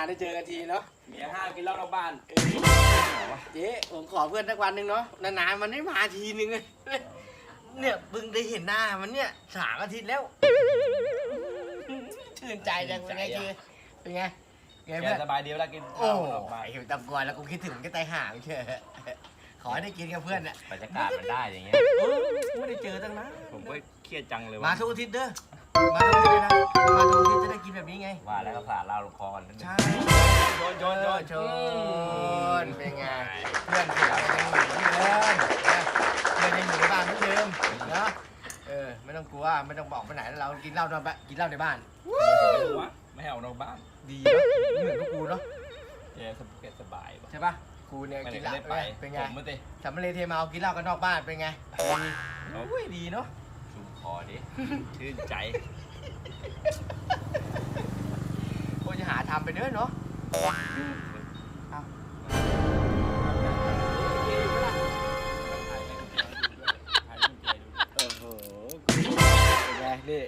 านๆได้เจอกันทีเนาะเมียห้ามกินเหล้านอกบ้านเจ๊ผมขอเพื่อนสักวันหนึ่งเนาะนานๆมันไม่มาทีนึงเลยเนี่ยเพิ่งได้เห็นหน้ามันเนี่ยสามอาทิตย์แล้วชื่นใจจังเป็นไงคือเป็นไงไงแกเพื่อนสบายดีเวลากินโอ้ข้าวนอกบ้านยตำกวนแล้วกูคิดถึงก็ตายห่างเชอะขอให้ได้กินกับเพื่อนน่ะบรรยากาศมันได้อย่างเงี้ย เออไม่ได้เจอตั้งนานผมก็เครียดจังเลยมาว่าทุกอาทิตย์เด้อมาทุกอาทิตย์เลยนะมาทุก ล้วก็ผ่าเหล้าลงคอกันนิดนึง ใช่โยนโยนโยนชนเป็นไงเพื่อนเสือยังอยู่เหมือนเดิมนะเพื่อนยังอยู่ในบ้านเหมือนเดิมเนาะเออไม่ต้องกลัวไม่ต้องบอกไปไหนแล้วเรากินเหล้านอนบ้านกินเหล้าในบ้านผมไม่รู้ว่าไม่ให้ออกนอกบ้านดีเนาะไม่เหมือนพวกกูเนาะแกสบายสบายปะใช่ปะกูเนี่ยไม่กิได้นเหล้าได้ไปเป็นไงผมไม่ได้สำเร็จเทเมากินเหล้ากันนอกบ้านเป็นไงดีโอ้ยดีเนาะ ชูคอดิชื่นใจโอ้ยจะหาทำไปเด้อเนาะเอาโอ้โหเป็นไงนี่